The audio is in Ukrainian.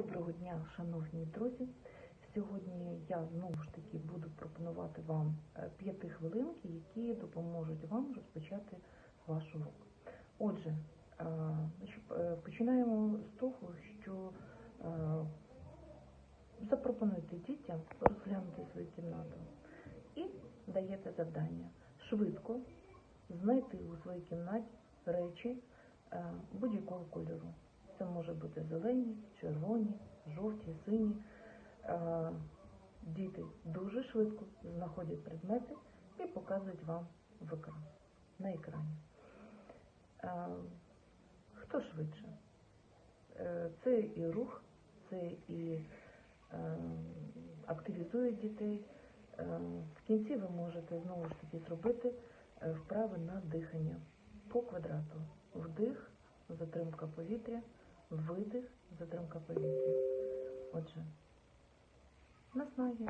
Доброго дня, шановні друзі. Сьогодні я знову ж таки буду пропонувати вам е, п'яти хвилинки, які допоможуть вам розпочати ваш урок. Отже, е, е, починаємо з того, що запропонуйте дітям розглянути свою кімнату і даєте завдання швидко знайти у своїй кімнаті речі будь-якого кольору. Це може бути зелені, червоні, жовті, сині. Е, Діти дуже швидко знаходять предмети і показують вам в екран, на екрані. Е, Хто швидше? Е, Це і рух, це і активізує дітей. В кінці ви можете знову ж таки зробити вправи на дихання по квадрату. Вдих, затримка повітря, видих, затримка повітря. Отже, наснаги.